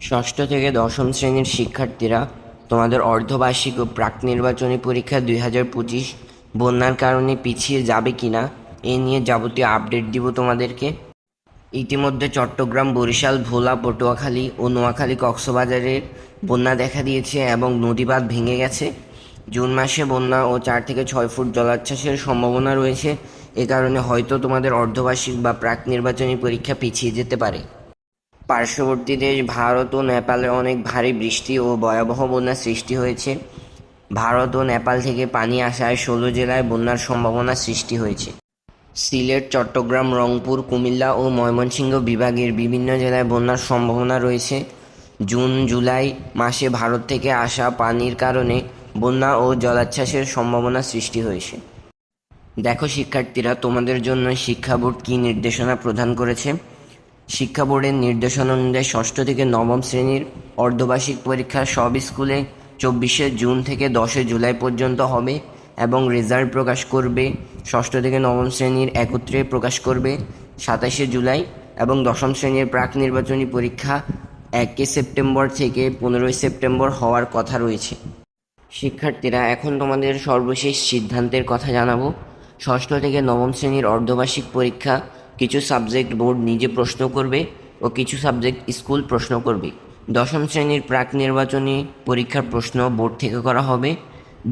ষষ্ঠ থেকে দশম শ্রেণির শিক্ষার্থীরা তোমাদের অর্ধবার্ষিক ও প্রাক নির্বাচনী পরীক্ষা দুই হাজার পঁচিশ বন্যার কারণে পিছিয়ে যাবে কিনা এ নিয়ে যাবতীয় আপডেট দিব তোমাদেরকে। ইতিমধ্যে চট্টগ্রাম, বরিশাল, ভোলা, পটুয়াখালী ও নোয়াখালী কক্সবাজারের বন্যা দেখা দিয়েছে এবং নদীবাঁধ ভেঙে গেছে। জুন মাসে বন্যা ও চার থেকে ছয় ফুট জলাচ্ছ্বাসের সম্ভাবনা রয়েছে। এ কারণে হয়তো তোমাদের অর্ধবার্ষিক বা প্রাক নির্বাচনী পরীক্ষা পিছিয়ে যেতে পারে। পার্শ্ববর্তী দেশ ভারত ও নেপালে অনেক ভারী বৃষ্টি ও ভয়াবহ বন্যার সৃষ্টি হয়েছে। ভারত ও নেপাল থেকে পানি আসায় ষোলো জেলায় বন্যার সম্ভাবনা সৃষ্টি হয়েছে। সিলেট, চট্টগ্রাম, রংপুর, কুমিল্লা ও ময়মনসিংহ বিভাগের বিভিন্ন জেলায় বন্যার সম্ভাবনা রয়েছে। জুন, জুলাই মাসে ভারত থেকে আসা পানির কারণে বন্যা ও জলাচ্ছ্বাসের সম্ভাবনা সৃষ্টি হয়েছে। দেখো শিক্ষার্থীরা, তোমাদের জন্য শিক্ষা বোর্ড কী নির্দেশনা প্রদান করেছে? শিক্ষা বোর্ডের নির্দেশনা অনুযায়ী ষষ্ঠ থেকে নবম শ্রেণির অর্ধবার্ষিক পরীক্ষা সব স্কুলে চব্বিশে জুন থেকে দশে জুলাই পর্যন্ত হবে এবং রেজাল্ট প্রকাশ করবে ষষ্ঠ থেকে নবম শ্রেণির একত্রে প্রকাশ করবে সাতাশে জুলাই এবং দশম শ্রেণির প্রাক নির্বাচনী পরীক্ষা একে সেপ্টেম্বর থেকে পনেরোই সেপ্টেম্বর হওয়ার কথা রয়েছে। শিক্ষার্থীরা, এখন তোমাদের সর্বশেষ সিদ্ধান্তের কথা জানাব। ষষ্ঠ থেকে নবম শ্রেণির অর্ধবার্ষিক পরীক্ষা কিছু সাবজেক্ট বোর্ড নিজে প্রশ্ন করবে ও কিছু সাবজেক্ট স্কুল প্রশ্ন করবে। দশম শ্রেণির প্রাক নির্বাচনী পরীক্ষার প্রশ্ন বোর্ড থেকে করা হবে।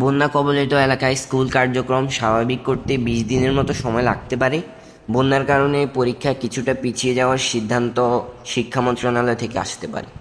বন্যা কবলিত এলাকায় স্কুল কার্যক্রম স্বাভাবিক করতে বিশ দিনের মতো সময় লাগতে পারে। বন্যার কারণে পরীক্ষা কিছুটা পিছিয়ে যাওয়ার সিদ্ধান্ত শিক্ষা মন্ত্রণালয় থেকে আসতে পারে।